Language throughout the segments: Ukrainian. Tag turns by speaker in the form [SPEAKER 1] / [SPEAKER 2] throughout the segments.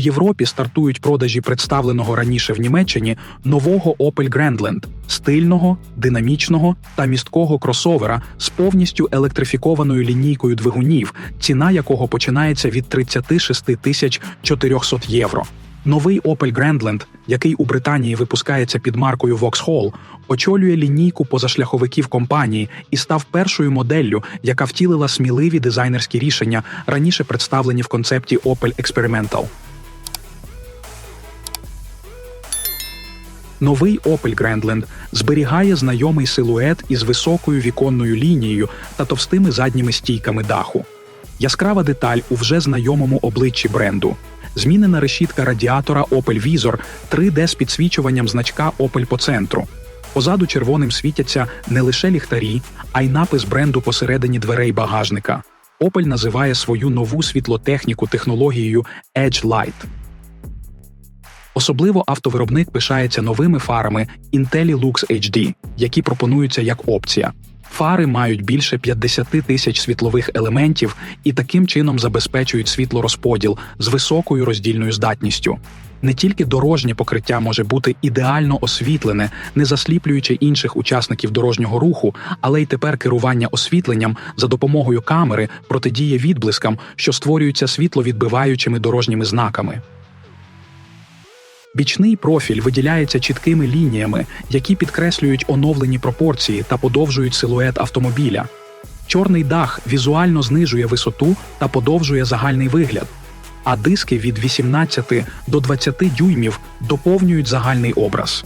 [SPEAKER 1] Європі стартують продажі представленого раніше в Німеччині нового Opel Grandland – стильного, динамічного та місткого кросовера з повністю електрифікованою лінійкою двигунів, ціна якого починається від 36 тисяч 400 євро. Новий Opel Grandland, який у Британії випускається під маркою Vauxhall, очолює лінійку позашляховиків компанії і став першою моделлю, яка втілила сміливі дизайнерські рішення, раніше представлені в концепті Opel Experimental. Новий Opel Grandland зберігає знайомий силует із високою віконною лінією та товстими задніми стійками даху. Яскрава деталь у вже знайомому обличчі бренду. Змінена решітка радіатора Opel Vizor 3D з підсвічуванням значка Opel по центру. Позаду червоним світяться не лише ліхтарі, а й напис бренду посередині дверей багажника. Opel називає свою нову світлотехніку технологією Edge Light. Особливо автовиробник пишається новими фарами IntelliLux HD, які пропонуються як опція. Фари мають більше 50 тисяч світлових елементів і таким чином забезпечують світлорозподіл з високою роздільною здатністю. Не тільки дорожнє покриття може бути ідеально освітлене, не засліплюючи інших учасників дорожнього руху, але й тепер керування освітленням за допомогою камери протидіє відблискам, що створюються світловідбиваючими дорожніми знаками. Бічний профіль виділяється чіткими лініями, які підкреслюють оновлені пропорції та подовжують силует автомобіля. Чорний дах візуально знижує висоту та подовжує загальний вигляд, а диски від 18 до 20 дюймів доповнюють загальний образ.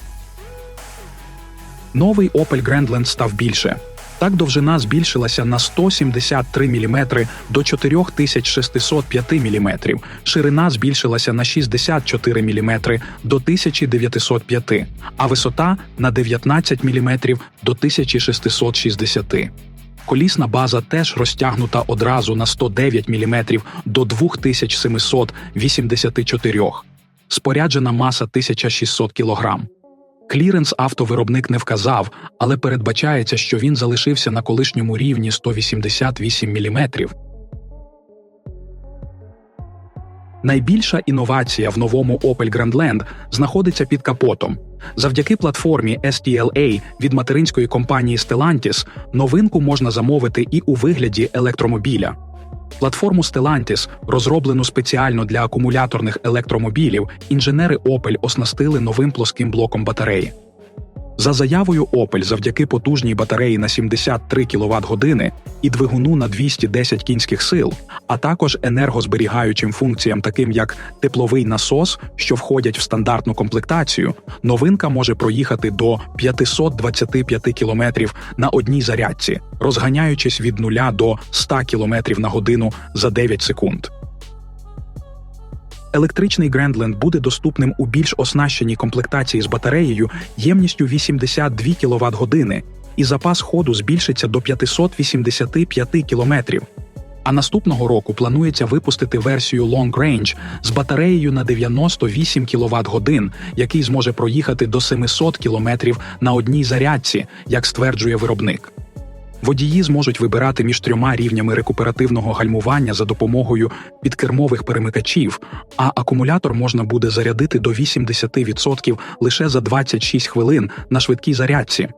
[SPEAKER 1] Новий Opel Grandland став більше. Так довжина збільшилася на 173 мм до 4605 мм, ширина збільшилася на 64 мм до 1905, а висота на 19 мм до 1660. Колісна база теж розтягнута одразу на 109 мм до 2784. Споряджена маса 1600 кг. Кліренс автовиробник не вказав, але передбачається, що він залишився на колишньому рівні 188 мм. Найбільша інновація в новому Opel Grandland знаходиться під капотом. Завдяки платформі STLA від материнської компанії Stellantis новинку можна замовити і у вигляді електромобіля. Платформу Stellantis, розроблену спеціально для акумуляторних електромобілів, інженери Opel оснастили новим плоским блоком батареї. За заявою Opel, завдяки потужній батареї на 73 кВт години і двигуну на 210 кінських сил, а також енергозберігаючим функціям, таким як тепловий насос, що входять в стандартну комплектацію, новинка може проїхати до 525 км на одній зарядці, розганяючись від 0 до 100 км на годину за 9 секунд. Електричний Grandland буде доступним у більш оснащеній комплектації з батареєю ємністю 82 кВт години, і запас ходу збільшиться до 585 км. А наступного року планується випустити версію Long Range з батареєю на 98 кВт годин, який зможе проїхати до 700 км на одній зарядці, як стверджує виробник. Водії зможуть вибирати між трьома рівнями рекуперативного гальмування за допомогою підкермових перемикачів, а акумулятор можна буде зарядити до 80% лише за 26 хвилин на швидкій зарядці.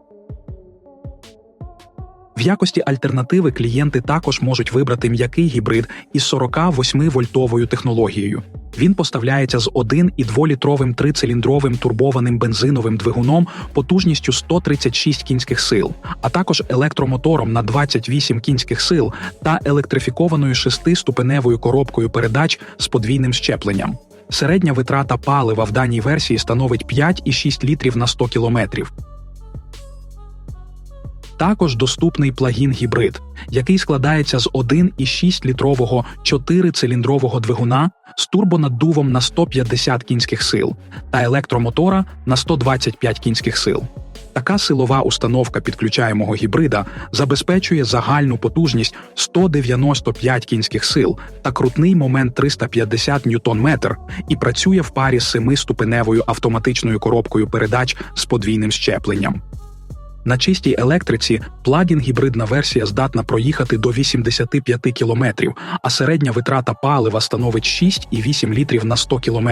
[SPEAKER 1] В якості альтернативи клієнти також можуть вибрати м'який гібрид із 48 вольтовою технологією. Він поставляється з 1 і 2-літровим трициліндровим турбованим бензиновим двигуном потужністю 136 кінських сил, а також електромотором на 28 кінських сил та електрифікованою шестиступеневою коробкою передач з подвійним щепленням. Середня витрата палива в даній версії становить 5,6 літрів на 100 кілометрів. Також доступний плагін-гібрид, який складається з 1,6-літрового 4-циліндрового двигуна з турбонаддувом на 150 кінських сил та електромотора на 125 кінських сил. Така силова установка підключаємого гібрида забезпечує загальну потужність 195 кінських сил та крутний момент 350 ньютон-метр і працює в парі з семиступеневою автоматичною коробкою передач з подвійним щепленням. На чистій електриці плагін гібридна версія здатна проїхати до 85 км, а середня витрата палива становить 6,8 літрів на 100 км.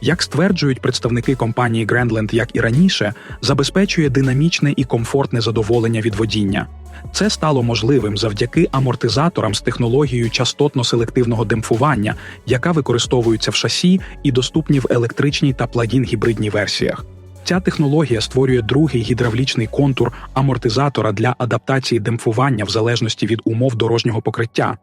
[SPEAKER 1] Як стверджують представники компанії Grandland, як і раніше, забезпечує динамічне і комфортне задоволення від водіння. Це стало можливим завдяки амортизаторам з технологією частотно-селективного демпфування, яка використовується в шасі і доступні в електричній та плагін-гібридній версіях. Ця технологія створює другий гідравлічний контур амортизатора для адаптації демпфування в залежності від умов дорожнього покриття.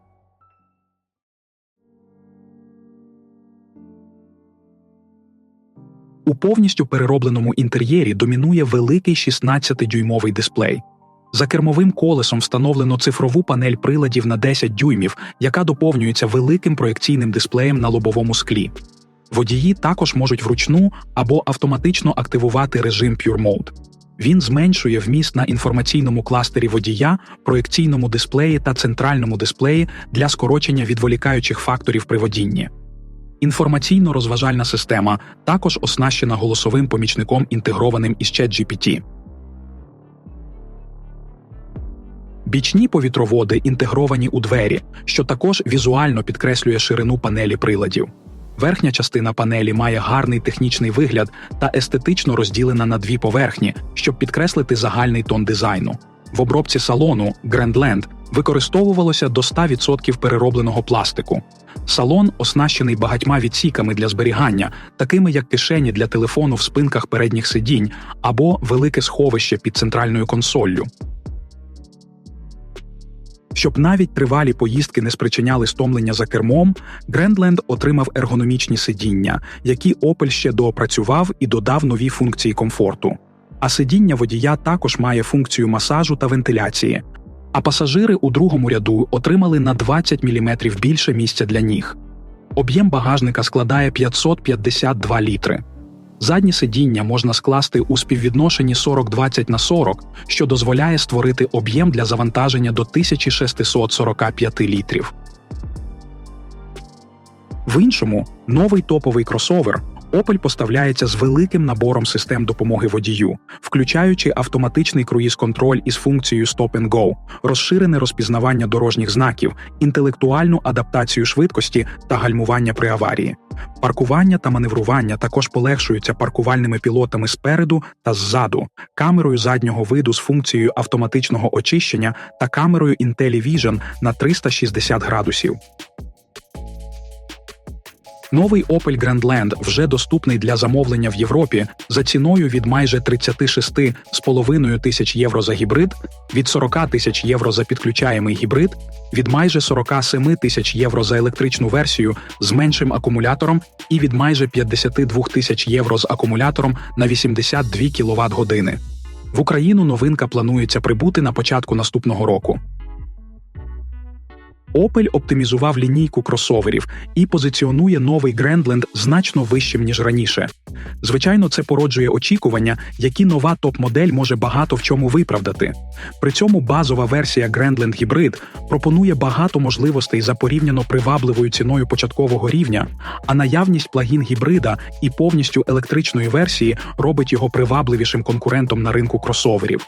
[SPEAKER 1] У повністю переробленому інтер'єрі домінує великий 16-дюймовий дисплей. За кермовим колесом встановлено цифрову панель приладів на 10 дюймів, яка доповнюється великим проекційним дисплеєм на лобовому склі. Водії також можуть вручну або автоматично активувати режим Pure Mode. Він зменшує вміст на інформаційному кластері водія, проекційному дисплеї та центральному дисплеї для скорочення відволікаючих факторів при водінні. Інформаційно-розважальна система також оснащена голосовим помічником інтегрованим із ChatGPT. Бічні повітроводи інтегровані у двері, що також візуально підкреслює ширину панелі приладів. Верхня частина панелі має гарний технічний вигляд та естетично розділена на дві поверхні, щоб підкреслити загальний тон дизайну. В обробці салону Grandland використовувалося до 100% переробленого пластику. Салон оснащений багатьма відсіками для зберігання, такими як кишені для телефону в спинках передніх сидінь або велике сховище під центральною консоллю. Щоб навіть тривалі поїздки не спричиняли стомлення за кермом, Grandland отримав ергономічні сидіння, які Opel ще доопрацював і додав нові функції комфорту. А сидіння водія також має функцію масажу та вентиляції. А пасажири у другому ряду отримали на 20 мм більше місця для ніг. Об'єм багажника складає 552 літри. Задні сидіння можна скласти у співвідношенні 40-20 на 40, що дозволяє створити об'єм для завантаження до 1645 літрів. В іншому новий топовий кросовер Opel поставляється з великим набором систем допомоги водію, включаючи автоматичний круїз-контроль із функцією Stop and Go, розширене розпізнавання дорожніх знаків, інтелектуальну адаптацію швидкості та гальмування при аварії. Паркування та маневрування також полегшуються паркувальними пілотами спереду та ззаду, камерою заднього виду з функцією автоматичного очищення та камерою IntelliVision на 360 градусів. Новий Opel Grandland вже доступний для замовлення в Європі за ціною від майже 36,5 тисяч євро за гібрид, від 40 тисяч євро за підключаємий гібрид, від майже 47 тисяч євро за електричну версію з меншим акумулятором і від майже 52 тисяч євро з акумулятором на 82 кВт години. В Україну новинка планується прибути на початку наступного року. Opel оптимізував лінійку кросоверів і позиціонує новий Grandland значно вищим ніж раніше. Звичайно, це породжує очікування, які нова топ-модель може багато в чому виправдати. При цьому базова версія Grandland Hybrid пропонує багато можливостей за порівняно привабливою ціною початкового рівня, а наявність плагін гібрида і повністю електричної версії робить його привабливішим конкурентом на ринку кросоверів.